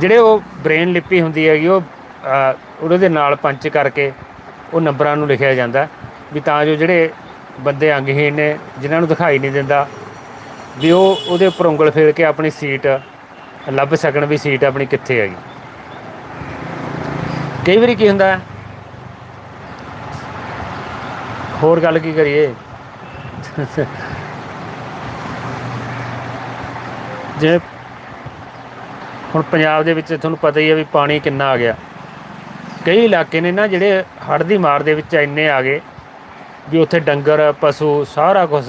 ਜਿਹੜੇ ਉਹ ਬ੍ਰੇਨ ਲਿਪੀ ਹੁੰਦੀ ਹੈਗੀ, ਉਹ ਉਹਦੇ ਦੇ ਨਾਲ ਪੰਚ ਕਰਕੇ ਉਹ ਨੰਬਰਾਂ ਨੂੰ ਲਿਖਿਆ ਜਾਂਦਾ। ਵੀ ਤਾਂ ਜੋ ਜਿਹੜੇ ਬੰਦੇ ਅੰਗਹੀਣ ਨੇ, ਜਿਨ੍ਹਾਂ ਨੂੰ ਦਿਖਾਈ ਨਹੀਂ ਦਿੰਦਾ, ਵੀ ਉਹ ਉਹਦੇ ਉੱਪਰ ਉਂਗਲ ਫੇਰ ਕੇ ਆਪਣੀ ਸੀਟ ਲੱਭ ਸਕਣ ਵੀ ਸੀਟ ਆਪਣੀ ਕਿੱਥੇ ਹੈਗੀ। ਕਈ ਵਾਰੀ ਕੀ ਹੁੰਦਾ? ਹੋਰ ਗੱਲ ਕੀ ਕਰੀਏ? ਜੇ ਹੁਣ ਪੰਜਾਬ ਦੇ ਵਿੱਚ ਤੁਹਾਨੂੰ ਪਤਾ ਹੀ ਹੈ ਵੀ ਪਾਣੀ ਕਿੰਨਾ ਆ ਗਿਆ। ਕਈ ਇਲਾਕੇ ਨੇ ਨਾ ਜਿਹੜੇ ਹੜ੍ਹ ਦੀ ਮਾਰ ਦੇ ਵਿੱਚ ਇੰਨੇ ਆ ਗਏ ਵੀ ਉੱਥੇ ਡੰਗਰ, ਪਸ਼ੂ ਸਾਰਾ ਕੁਝ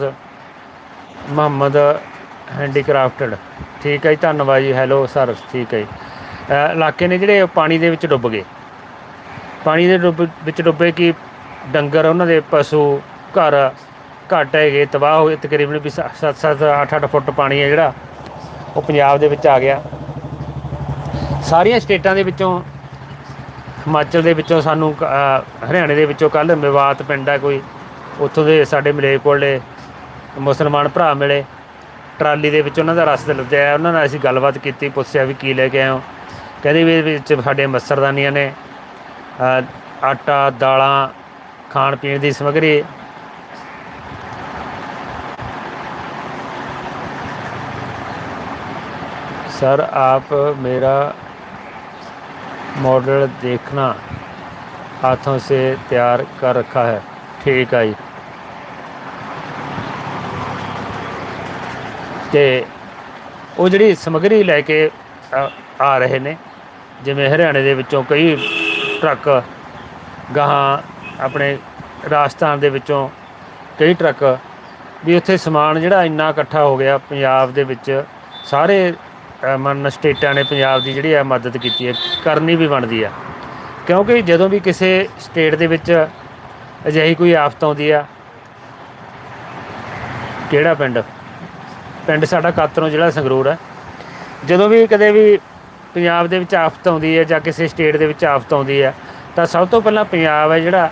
ਮੁਹੰਮਦ ਹੈਂਡੀਕ੍ਰਾਫਟਡ। ਠੀਕ ਹੈ ਜੀ, ਧੰਨਵਾਦ ਜੀ। ਹੈਲੋ ਸਰ, ਠੀਕ ਹੈ ਜੀ। ਇਲਾਕੇ ਨੇ ਜਿਹੜੇ ਪਾਣੀ ਦੇ ਵਿੱਚ ਡੁੱਬ ਗਏ। ਪਾਣੀ ਦੇ ਡੁੱਬ ਵਿੱਚ ਡੁੱਬੇ ਕਿ ਡੰਗਰ, ਉਹਨਾਂ ਦੇ ਪਸ਼ੂ ਘਰ ਘੱਟ ਹੈਗੇ, ਤਬਾਹ ਹੋਏ ਤਕਰੀਬਨ ਵੀ 7-7 8-8 ਫੁੱਟ ਪਾਣੀ ਹੈ ਜਿਹੜਾ ਉਹ ਪੰਜਾਬ ਦੇ ਵਿੱਚ ਆ ਗਿਆ। ਸਾਰੀਆਂ ਸਟੇਟਾਂ ਦੇ ਵਿੱਚੋਂ, ਹਿਮਾਚਲ ਦੇ ਵਿੱਚੋਂ ਸਾਨੂੰ ਹਰਿਆਣੇ ਦੇ ਵਿੱਚੋਂ ਕੱਲ ਮਿਵਾਤ ਪਿੰਡ ਆ ਕੋਈ। ਉੱਥੋਂ ਦੇ ਸਾਡੇ ਮਲੇਕੋਲੇ ਮੁਸਲਮਾਨ ਭਰਾ ਮਿਲੇ। ਟਰਾਲੀ ਦੇ ਵਿੱਚ ਉਹਨਾਂ ਦਾ ਰਸ ਲੱਦਿਆ ਉਹਨਾਂ ਨਾਲ ਅਸੀਂ ਗੱਲਬਾਤ ਕੀਤੀ, ਪੁੱਛਿਆ ਵੀ ਕੀ ਲੈ ਕੇ ਆਇਓ ਕਹਿੰਦੇ ਵੀ ਵਿੱਚ ਸਾਡੇ ਮਸਰਦਾਨੀਆਂ ਨੇ ਆਟਾ, ਦਾਲਾਂ, ਖਾਣ ਪੀਣ ਦੀ ਸਮਗਰੀ। ਸਰ, ਆਪ ਮੇਰਾ मॉडल देखना हाथों से तैयार कर रखा है ठीक है जी ਤੇ ਉਹ ਜਿਹੜੀ ਸਮਗਰੀ ਲੈ ਕੇ ਆ- ਆ ਰਹੇ ਨੇ ਜਿਵੇਂ ਹਰਿਆਣੇ ਦੇ ਵਿੱਚੋਂ ਕਈ ਟਰੱਕ ਗਾਹਾਂ ਆਪਣੇ ਰਾਜਸਥਾਨ ਦੇ ਵਿੱਚੋਂ ਕਈ ਟਰੱਕ ਵੀ ਉੱਥੇ ਸਮਾਨ ਜਿਹੜਾ ਇੰਨਾ ਇਕੱਠਾ ਹੋ ਗਿਆ ਪੰਜਾਬ ਦੇ ਵਿੱਚ ਸਾਰੇ ਅ, ਮਨ ਸਟੇਟਾਂ ਨੇ ਪੰਜਾਬ ਦੀ ਜਿਹੜੀ ਹੈ ਮਦਦ ਕੀਤੀ ਹੈ, ਕਰਨੀ ਵੀ ਬਣਦੀ ਆ। ਕਿਉਂਕਿ ਜਦੋਂ ਵੀ ਕਿਸੇ ਸਟੇਟ ਦੇ ਵਿੱਚ ਅਜਿਹੀ ਕੋਈ ਆਫਤ ਆਉਂਦੀ ਆ, ਕਿਹੜਾ ਪਿੰਡ? ਪਿੰਡ ਸਾਡਾ ਕਾਤਰੋਂ ਜਿਹੜਾ ਸੰਗਰੂਰ ਹੈ। ਜਦੋਂ ਵੀ ਕਦੇ ਵੀ ਪੰਜਾਬ ਦੇ ਵਿੱਚ ਆਫਤ ਆਉਂਦੀ ਹੈ ਜਾਂ ਕਿਸੇ ਸਟੇਟ ਦੇ ਵਿੱਚ ਆਫਤ ਆਉਂਦੀ ਹੈ, ਤਾਂ ਸਭ ਤੋਂ ਪਹਿਲਾਂ ਪੰਜਾਬ ਹੈ ਜਿਹੜਾ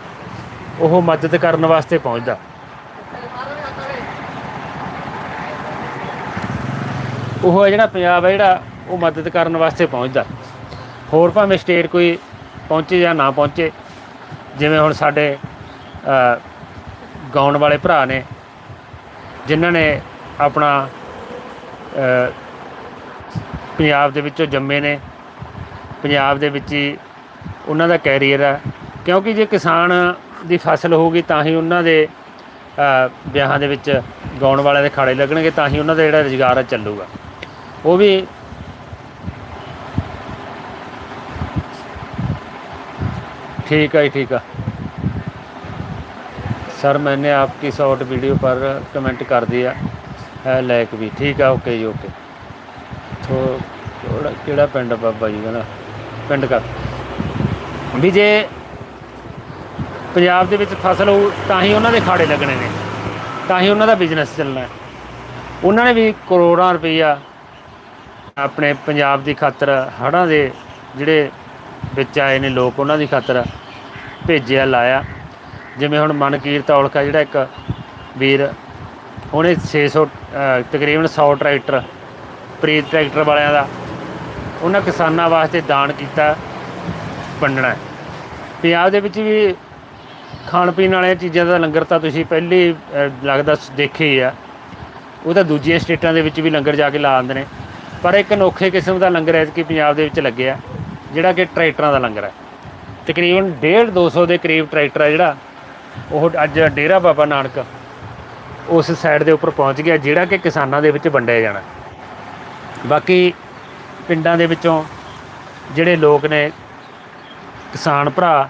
ਉਹ ਮਦਦ ਕਰਨ ਵਾਸਤੇ ਪਹੁੰਚਦਾ। ਉਹ ਹੈ ਜਿਹੜਾ ਪੰਜਾਬ ਹੈ ਜਿਹੜਾ ਉਹ ਮਦਦ ਕਰਨ ਵਾਸਤੇ ਪਹੁੰਚਦਾ। ਹੋਰ ਭਾਵੇਂ ਸਟੇਟ ਕੋਈ ਪਹੁੰਚੇ ਜਾਂ ਨਾ ਪਹੁੰਚੇ, ਜਿਵੇਂ ਹੁਣ ਸਾਡੇ ਗਾਉਣ ਵਾਲੇ ਭਰਾ ਨੇ, ਜਿਨ੍ਹਾਂ ਨੇ ਆਪਣਾ ਪੰਜਾਬ ਦੇ ਵਿੱਚੋਂ ਜੰਮੇ ਨੇ, ਪੰਜਾਬ ਦੇ ਵਿੱਚ ਹੀ ਉਹਨਾਂ ਦਾ ਕੈਰੀਅਰ ਹੈ। ਕਿਉਂਕਿ ਜੇ ਕਿਸਾਨ ਦੀ ਫਸਲ ਹੋਊਗੀ ਤਾਂ ਹੀ ਉਹਨਾਂ ਦੇ ਵਿਆਹਾਂ ਦੇ ਵਿੱਚ ਗਾਉਣ ਵਾਲਿਆਂ ਦੇ ਖਾੜੇ ਲੱਗਣਗੇ, ਤਾਂ ਹੀ ਉਹਨਾਂ ਦਾ ਜਿਹੜਾ ਰੁਜ਼ਗਾਰ ਹੈ ਚੱਲੂਗਾ। ਉਹ ਵੀ ठीक है जी, ठीक है सर मैंने आपकी शॉर्ट वीडियो पर कमेंट कर दिया है लाइक भी ठीक है ओके जी ओके तो थोड़ा ਕਿਹੜਾ ਪਿੰਡ ਆ ਬਾਬਾ ਜੀ ਕਹਿੰਦਾ ਪਿੰਡ ਕਰ ਵੀ ਜੇ ਪੰਜਾਬ ਦੇ ਵਿੱਚ ਫਸਲ ਹੋਊ ਤਾਂ ਹੀ ਉਹਨਾਂ ਦੇ ਖਾੜੇ ਲੱਗਣੇ ਨੇ ਤਾਂ ਹੀ ਉਹਨਾਂ ਦਾ ਬਿਜ਼ਨਸ ਚੱਲਣਾ ਹੈ। ਉਹਨਾਂ ਨੇ ਵੀ ਕਰੋੜਾਂ ਰੁਪਈਆ ਆਪਣੇ ਪੰਜਾਬ ਦੀ ਖਾਤਰ ਹੜ੍ਹਾਂ ਦੇ ਜਿਹੜੇ ਵਿੱਚ ਆਏ ਨੇ ਲੋਕ ਉਹਨਾਂ ਦੀ ਖਾਤਰ ਭੇਜਿਆ ਲਾਇਆ। ਜਿਵੇਂ ਹੁਣ ਮਨਕੀਰਤ ਔਲਖਾ ਜਿਹੜਾ ਇੱਕ ਵੀਰ ਉਹਨੇ 600 ਅਹ, ਤਕਰੀਬਨ 100 ਟਰੈਕਟਰ ਪ੍ਰੀਤ ਟਰੈਕਟਰ ਵਾਲਿਆਂ ਦਾ ਉਹਨਾਂ ਕਿਸਾਨਾਂ ਵਾਸਤੇ ਦਾਨ ਕੀਤਾ ਵੰਡਣਾ। ਪੰਜਾਬ ਦੇ ਵਿੱਚ ਵੀ ਖਾਣ ਪੀਣ ਵਾਲੀਆਂ ਚੀਜ਼ਾਂ ਦਾ ਲੰਗਰ ਤਾਂ ਤੁਸੀਂ ਪਹਿਲੀ ਲੱਗਦਾ ਸ- ਦੇਖੇ ਹੀ ਆ। ਉਹ ਤਾਂ ਦੂਜੀਆਂ ਸਟੇਟਾਂ ਦੇ ਵਿੱਚ ਵੀ ਲੰਗਰ ਜਾ ਕੇ ਲਾ ਆਉਂਦੇ ਨੇ। ਪਰ ਇੱਕ ਅਨੋਖੇ ਕਿਸਮ ਦਾ ਲੰਗਰ ਐਤਕੀ ਪੰਜਾਬ ਦੇ ਵਿੱਚ ਲੱਗਿਆ, ਜਿਹੜਾ ਕਿ ਟਰੈਕਟਰਾਂ ਦਾ ਲੰਗਰ ਹੈ। ਤਕਰੀਬਨ 1.5 200 ਦੇ ਕਰੀਬ ਟਰੈਕਟਰ ਹੈ ਜਿਹੜਾ, ਉਹ ਅੱਜ ਡੇਰਾ ਬਾਬਾ ਨਾਨਕ ਉਸ ਸਾਈਡ ਦੇ ਉੱਪਰ ਪਹੁੰਚ ਗਿਆ, ਜਿਹੜਾ ਕਿ ਕਿਸਾਨਾਂ ਦੇ ਵਿੱਚ ਵੰਡਿਆ ਜਾਣਾ ਬਾਕੀ ਪਿੰਡਾਂ ਦੇ ਵਿੱਚੋਂ ਜਿਹੜੇ ਲੋਕ ਨੇ, ਕਿਸਾਨ ਭਰਾ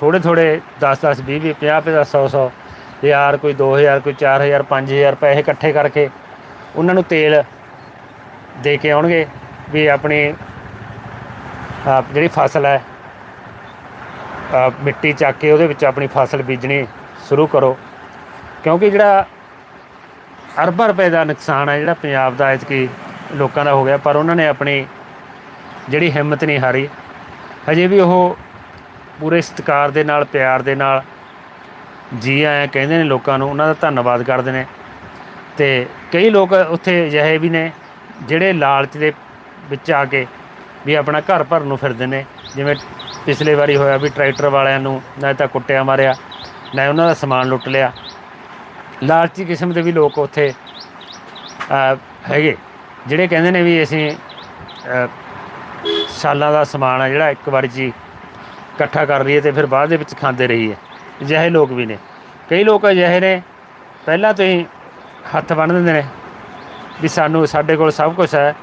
ਥੋੜੇ ਥੋੜੇ 10 10 20 20 50 50 100 100 ਹਜ਼ਾਰ ਕੋਈ 2000 ਕੋਈ 4000 5000 ਪੈਸੇ ਇਕੱਠੇ ਕਰਕੇ ਉਹਨਾਂ ਨੂੰ ਤੇਲ ਦੇ ਕੇ ਆਉਣਗੇ ਵੀ ਆਪਣੀ ਜਿਹੜੀ ਫਸਲ ਹੈ ਮਿੱਟੀ ਚੱਕ ਕੇ ਉਹਦੇ ਵਿੱਚ ਆਪਣੀ ਫਸਲ ਬੀਜਣੀ ਸ਼ੁਰੂ ਕਰੋ। ਕਿਉਂਕਿ ਜਿਹੜਾ ਅਰਬਾਂ ਰੁਪਏ ਦਾ ਨੁਕਸਾਨ ਹੈ, ਜਿਹੜਾ ਪੰਜਾਬ ਦਾ ਐਤਕੀ ਲੋਕਾਂ ਦਾ ਹੋ ਗਿਆ, ਪਰ ਉਹਨਾਂ ਨੇ ਆਪਣੀ ਜਿਹੜੀ ਹਿੰਮਤ ਨਹੀਂ ਹਾਰੀ। ਹਜੇ ਵੀ ਉਹ ਪੂਰੇ ਸਤਿਕਾਰ ਦੇ ਨਾਲ, ਪਿਆਰ ਦੇ ਨਾਲ ਜੀ ਆਇਆਂ ਕਹਿੰਦੇ ਨੇ ਲੋਕਾਂ ਨੂੰ, ਉਹਨਾਂ ਦਾ ਧੰਨਵਾਦ ਕਰਦੇ ਨੇ। ਤੇ ਕਈ ਲੋਕ ਉੱਥੇ ਅਜਿਹੇ ਵੀ ਨੇ ਜਿਹੜੇ ਲਾਲਚ ਦੇ ਵਿੱਚ ਆ ਕੇ ਵੀ ਆਪਣਾ ਘਰ ਭਰਨ ਨੂੰ ਫਿਰਦੇ ਨੇ, ਜਿਵੇਂ ਪਿਛਲੇ ਵਾਰੀ ਹੋਇਆ ਵੀ ਟਰੈਕਟਰ ਵਾਲਿਆਂ ਨੂੰ ਨਾ ਤਾਂ ਕੁੱਟਿਆ ਮਾਰਿਆ, ਨਾ ਉਹਨਾਂ ਦਾ ਸਮਾਨ ਲੁੱਟ ਲਿਆ। ਲਾਲਚੀ ਕਿਸਮ ਦੇ ਵੀ ਲੋਕ ਉੱਥੇ ਹੈਗੇ, ਜਿਹੜੇ ਕਹਿੰਦੇ ਨੇ ਵੀ ਅਸੀਂ ਸਾਲਾਂ ਦਾ ਸਮਾਨ ਆ ਜਿਹੜਾ ਇੱਕ ਵਾਰੀ ਜੀ ਇਕੱਠਾ ਕਰ ਲਈਏ ਤੇ ਫਿਰ ਬਾਅਦ ਦੇ ਵਿੱਚ ਖਾਂਦੇ ਰਹੀਏ। ਅਜਿਹੇ ਲੋਕ ਵੀ ਨੇ। ਕਈ ਲੋਕ ਅਜਿਹੇ ਨੇ, ਪਹਿਲਾਂ ਤੋਂ ਹੀ ਹੱਥ ਬੰਨ੍ਹ ਦਿੰਦੇ ਨੇ। ਵੀ ਸਾਨੂੰ ਸਾਡੇ ਕੋਲ ਸਭ ਕੁਝ ਹੈ,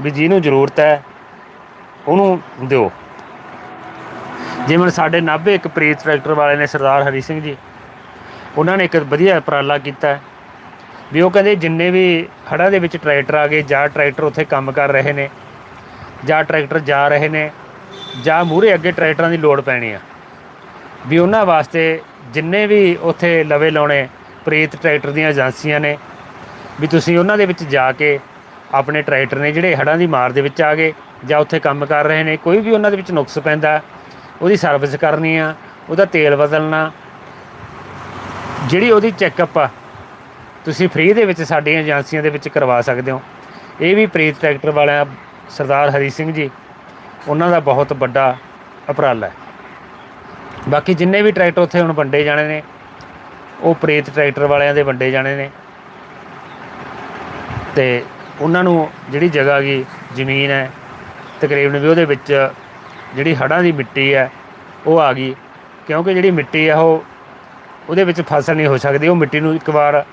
ਵੀ ਜਿਹਨੂੰ ਜ਼ਰੂਰਤ ਹੈ, ਉਹਨੂੰ ਦਿਓ। ਜਿਵੇਂ ਸਾਡੇ ਨਾਭੇ ਇੱਕ ਪ੍ਰੀਤ ਟਰੈਕਟਰ ਵਾਲੇ ਨੇ ਸਰਦਾਰ ਹਰੀ ਸਿੰਘ ਜੀ, ਉਹਨਾਂ ਨੇ ਇੱਕ ਵਧੀਆ ਉਪਰਾਲਾ ਕੀਤਾ ਵੀ ਉਹ ਕਹਿੰਦੇ ਜਿੰਨੇ ਵੀ ਹੜ੍ਹਾਂ ਦੇ ਵਿੱਚ ਟਰੈਕਟਰ ਆ ਗਏ, ਜਾਂ ਟਰੈਕਟਰ ਉੱਥੇ ਕੰਮ ਕਰ ਰਹੇ ਨੇ, ਜਾਂ ਟਰੈਕਟਰ ਜਾ ਰਹੇ ਨੇ, ਜਾਂ ਮੂਹਰੇ ਅੱਗੇ ਟਰੈਕਟਰਾਂ ਦੀ ਲੋੜ ਪੈਣੀ ਆ, ਵੀ ਉਹਨਾਂ ਵਾਸਤੇ ਜਿੰਨੇ ਵੀ ਉੱਥੇ ਲਵੇ ਲਾਉਣੇ ਪ੍ਰੀਤ ਟਰੈਕਟਰ ਦੀਆਂ ਏਜੰਸੀਆਂ ਨੇ ਵੀ ਤੁਸੀਂ ਉਹਨਾਂ ਦੇ ਵਿੱਚ ਜਾ ਕੇ ਆਪਣੇ ਟਰੈਕਟਰ ਨੇ ਜਿਹੜੇ ਹੜ੍ਹਾਂ ਦੀ ਮਾਰ ਦੇ ਵਿੱਚ ਆ ਗਏ ਜਾਂ ਉੱਥੇ ਕੰਮ ਕਰ ਰਹੇ ਨੇ, ਕੋਈ ਵੀ ਉਹਨਾਂ ਦੇ ਵਿੱਚ ਨੁਕਸ ਪੈਂਦਾ, ਉਹਦੀ ਸਰਵਿਸ ਕਰਨੀ ਆ, ਉਹਦਾ ਤੇਲ ਬਦਲਣਾ, ਜਿਹੜੀ ਉਹਦੀ ਚੈੱਕਅਪ ਆ, ਤੁਸੀਂ ਫ੍ਰੀ ਦੇ ਵਿੱਚ ਸਾਡੀਆਂ ਏਜੰਸੀਆਂ ਦੇ ਵਿੱਚ ਕਰਵਾ ਸਕਦੇ ਹੋ। ਇਹ ਵੀ ਪ੍ਰੀਤ ਟਰੈਕਟਰ ਵਾਲਿਆਂ, ਸਰਦਾਰ ਹਰੀ ਸਿੰਘ ਜੀ, ਉਹਨਾਂ ਦਾ ਬਹੁਤ ਵੱਡਾ ਉਪਰਾਲਾ ਹੈ। ਬਾਕੀ ਜਿੰਨੇ ਵੀ ਟਰੈਕਟਰ ਉੱਥੇ ਹੁਣ ਵੰਡੇ ਜਾਣੇ ਨੇ, ਉਹ ਪ੍ਰੀਤ ਟਰੈਕਟਰ ਵਾਲਿਆਂ ਦੇ ਵੰਡੇ ਜਾਣੇ ਨੇ। ਤੇ ਉਹਨਾਂ ਨੂੰ ਜਿਹੜੀ ਜਗ੍ਹਾ ਗਈ ਜ਼ਮੀਨ ਹੈ, ਤਕਰੀਬਨ ਵੀ ਉਹਦੇ ਵਿੱਚ ਜਿਹੜੀ ਹੜ੍ਹਾਂ ਦੀ ਮਿੱਟੀ ਹੈ, ਉਹ ਆ ਗਈ। ਕਿਉਂਕਿ ਜਿਹੜੀ ਮਿੱਟੀ ਹੈ, ਉਹ ਉਹਦੇ ਵਿੱਚ ਫਸਲ ਨਹੀਂ ਹੋ ਸਕਦੀ, ਉਹ ਮਿੱਟੀ ਨੂੰ ਇੱਕ ਵਾਰ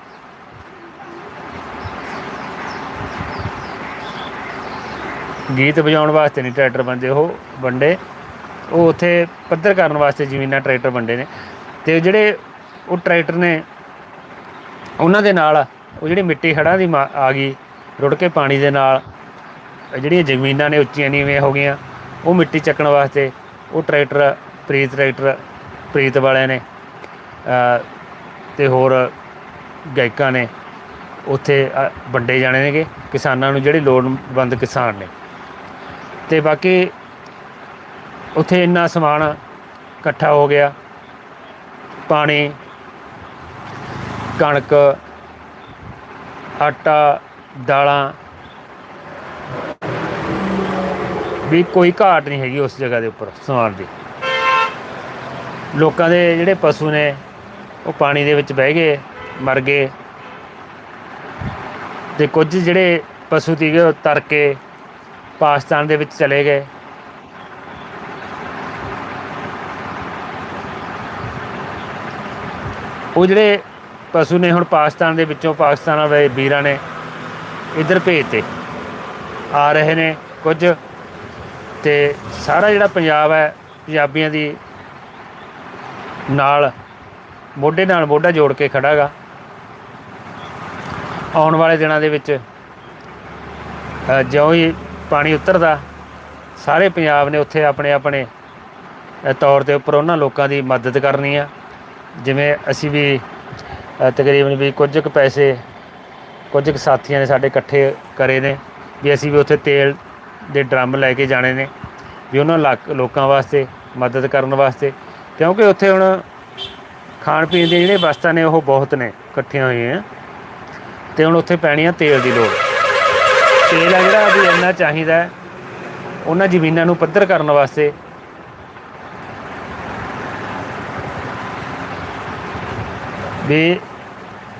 ਗੀਤ ਵਜਾਉਣ ਵਾਸਤੇ ਨਹੀਂ ਟਰੈਕਟਰ ਬੰਦੇ ਉਹ ਵੰਡੇ। ਉਹ ਉੱਥੇ ਪੱਧਰ ਕਰਨ ਵਾਸਤੇ ਜ਼ਮੀਨਾਂ ਟਰੈਕਟਰ ਵੰਡੇ ਨੇ। ਤੇ ਜਿਹੜੇ ਉਹ ਟਰੈਕਟਰ ਨੇ, ਉਹਨਾਂ ਦੇ ਨਾਲ ਉਹ ਜਿਹੜੀ ਮਿੱਟੀ ਹੜ੍ਹਾਂ ਦੀ ਮਾ- ਆ ਗਈ ਰੁੜ ਕੇ ਪਾਣੀ ਦੇ ਨਾਲ ਜਿਹੜੀਆਂ ਜ਼ਮੀਨਾਂ ਨੇ ਉੱਚੀਆਂ ਨੀਵੀਆਂ ਹੋ ਗਈਆਂ ਉਹ ਮਿੱਟੀ ਚੱਕਣ ਵਾਸਤੇ ਉਹ ਟਰੈਕਟਰ ਪ੍ਰੀਤ ਟਰੈਕਟਰ ਪ੍ਰੀਤ ਵਾਲਿਆਂ ਨੇ ਅ, ਤੇ ਹੋਰ ਗਾਇਕਾਂ ਨੇ ਉੱਥੇ ਵੰਡੇ ਜਾਣੇ ਨੇਗੇ ਕਿਸਾਨਾਂ ਨੂੰ ਜਿਹੜੇ ਲੋੜਵੰਦ ਕਿਸਾਨ ਨੇ। ਤੇ ਬਾਕੀ ਉੱਥੇ ਇੰਨਾ ਸਮਾਨ ਇਕੱਠਾ ਹੋ ਗਿਆ ਪਾਣੀ ਕਣਕ ਆਟਾ, ਦਾਲਾਂ। ਵੀ ਕੋਈ ਘਾਟ ਨਹੀਂ ਹੈਗੀ ਉਸ ਜਗ੍ਹਾ ਦੇ ਉੱਪਰ ਸਮਾਨ ਦੀ। ਲੋਕਾਂ ਦੇ ਜਿਹੜੇ ਪਸ਼ੂ ਨੇ, ਉਹ ਪਾਣੀ ਦੇ ਵਿੱਚ ਬਹਿ ਗਏ, ਮਰ ਗਏ। ਤੇ ਕੁਝ ਜਿਹੜੇ ਪਸ਼ੂ ਸੀਗੇ, ਉਹ ਤਰ ਕੇ ਪਾਕਿਸਤਾਨ ਦੇ ਵਿੱਚ ਚਲੇ ਗਏ। ਉਹ ਜਿਹੜੇ ਪਸ਼ੂ ਨੇ ਹੁਣ ਪਾਕਿਸਤਾਨ ਦੇ ਵਿੱਚੋਂ ਪਾਕਿਸਤਾਨ ਵਾਲੇ ਵੀਰਾਂ ਨੇ ਇੱਧਰ ਭੇਜਤੇ ਆ ਰਹੇ ਨੇ ਕੁਝ ਤੇ ਸਾਰਾ ਜਿਹੜਾ ਪੰਜਾਬ ਹੈ, ਪੰਜਾਬੀਆਂ ਦੀ ਨਾਲ, ਮੋਢੇ ਨਾਲ ਮੋਢਾ ਜੋੜ ਕੇ ਖੜਾਗਾ ਆਉਣ ਵਾਲੇ ਦਿਨਾਂ ਦੇ ਵਿੱਚ ਜਿਉਂ ਹੀ ਪਾਣੀ ਉਤਰਦਾ, ਸਾਰੇ ਪੰਜਾਬ ਨੇ ਉੱਥੇ ਆਪਣੇ ਆਪਣੇ ਤੌਰ ਦੇ ਉੱਪਰ ਉਹਨਾਂ ਲੋਕਾਂ ਦੀ ਮਦਦ ਕਰਨੀ ਆ। ਜਿਵੇਂ ਅਸੀਂ ਵੀ ਤਕਰੀਬਨ ਵੀ ਕੁਝ ਕੁ ਪੈਸੇ ਕੁਝ ਕੁ ਸਾਥੀਆਂ ਨੇ ਸਾਡੇ ਇਕੱਠੇ ਕਰੇ ਨੇ ਵੀ ਅਸੀਂ ਵੀ ਉੱਥੇ ਤੇਲ ਦੇ ਡਰਮ ਲੈ ਕੇ ਜਾਣੇ ਨੇ ਵੀ ਉਹਨਾਂ ਲੱਕ- ਲੋਕਾਂ ਵਾਸਤੇ ਮਦਦ ਕਰਨ ਵਾਸਤੇ। ਕਿਉਂਕਿ ਉੱਥੇ ਹੁਣ ਖਾਣ ਪੀਣ ਦੇ ਜਿਹੜੇ ਵਸਤਾਂ ਨੇ ਉਹ ਬਹੁਤ ਨੇ, ਇਕੱਠੀਆਂ ਹੋਈਆਂ। ਤੇ ਹੁਣ ਉੱਥੇ ਪੈਣੀ ਆ ਤੇਲ ਦੀ ਲੋੜ। ਤੇਲ ਆ ਜਿਹੜਾ ਵੀ ਇੰਨਾ ਚਾਹੀਦਾ ਉਹਨਾਂ ਜ਼ਮੀਨਾਂ ਨੂੰ ਪੱਧਰ ਕਰਨ ਵਾਸਤੇ। ਵੀ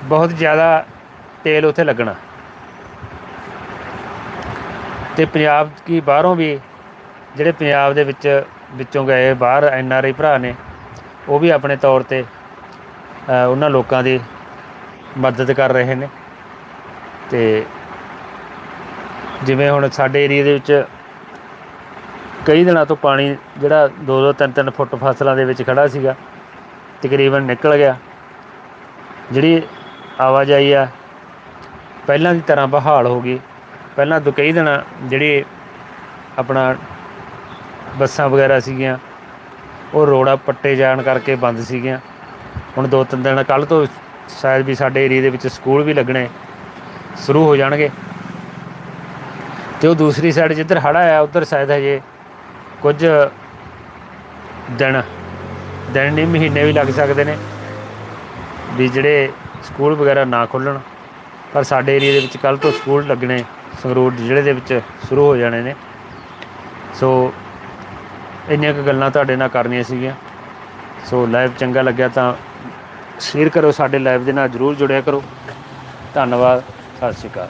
ਬਹੁਤ ਜ਼ਿਆਦਾ ਤੇਲ ਉੱਥੇ ਲੱਗਣਾ। ਤੇ ਪੰਜਾਬ ਕੀ ਬਾਹਰੋਂ ਵੀ ਜਿਹੜੇ ਪੰਜਾਬ ਦੇ ਵਿੱਚ ਵਿੱਚੋਂ ਗਏ ਬਾਹਰ ਐਨ ਆਰ ਆਈ ਭਰਾ ਨੇ, ਉਹ ਵੀ ਆਪਣੇ ਤੌਰ ਤੇ ਉਹਨਾਂ ਲੋਕਾਂ ਦੀ ਮਦਦ ਕਰ ਰਹੇ ਨੇ। ਤੇ ਜਿਵੇਂ ਹੁਣ ਸਾਡੇ ਏਰੀਆ ਦੇ ਵਿੱਚ ਕਈ ਦਿਨਾਂ ਤੋਂ ਪਾਣੀ ਜਿਹੜਾ 2-2 3-3 ਫੁੱਟ ਫਸਲਾਂ ਦੇ ਵਿੱਚ ਖੜਾ ਸੀਗਾ, ਤਕਰੀਬਨ ਨਿਕਲ ਗਿਆ। ਜਿਹੜੀ ਆਵਾਜਾਈ ਆ। ਪਹਿਲਾਂ ਦੀ ਤਰ੍ਹਾਂ ਬਹਾਲ ਹੋ ਗਈ। ਪਹਿਲਾਂ ਤੋਂ ਕਈ ਦਿਨ ਜਿਹੜੀ ਆਪਣਾ ਬੱਸਾਂ ਵਗੈਰਾ ਸੀਗੀਆਂ, ਉਹ ਰੋੜਾ ਪੱਟੇ ਜਾਣ ਕਰਕੇ ਬੰਦ ਸੀਗੀਆਂ। ਹੁਣ ਦੋ ਤਿੰਨ ਦਿਨ ਕੱਲ ਤੋਂ ਸ਼ਾਇਦ ਵੀ ਸਾਡੇ ਏਰੀਆ ਦੇ ਵਿੱਚ ਸਕੂਲ ਵੀ ਲੱਗਣੇ ਸ਼ੁਰੂ ਹੋ ਜਾਣਗੇ। ਤੇ ਉਹ ਦੂਸਰੀ ਸਾਈਡ ਜਿੱਧਰ ਹੜਾ ਆਇਆ, ਉਧਰ ਸ਼ਾਇਦ ਹਜੇ ਕੁਝ ਦਿਨ ਦਿਨ ਨਹੀਂ, ਮਹੀਨੇ ਵੀ ਲੱਗ ਸਕਦੇ ਨੇ ਵੀ ਜਿਹੜੇ ਸਕੂਲ ਵਗੈਰਾ ਨਾ ਖੁੱਲਣ, ਪਰ ਸਾਡੇ ਏਰੀਆ ਦੇ ਵਿੱਚ ਕੱਲ ਤੋਂ ਸਕੂਲ ਲੱਗਣੇ ਸੰਗਰੂਰ ਜ਼ਿਲ੍ਹੇ ਦੇ ਵਿੱਚ ਸ਼ੁਰੂ ਹੋ ਜਾਣੇ ਨੇ। ਸੋ ਇੰਨੀਆਂ ਕੁ ਗੱਲਾਂ ਤੁਹਾਡੇ ਨਾਲ ਕਰਨੀਆਂ ਸੀਗੀਆਂ। ਸੋ ਲਾਈਵ ਚੰਗਾ ਲੱਗਿਆ ਤਾਂ ਸ਼ੇਅਰ ਕਰੋ ਸਾਡੇ ਲਾਈਵ ਦੇ ਨਾਲ, ਜਰੂਰ ਜੁੜਿਆ ਕਰੋ। ਧੰਨਵਾਦ, ਸਤਿ ਸ਼੍ਰੀ ਅਕਾਲ।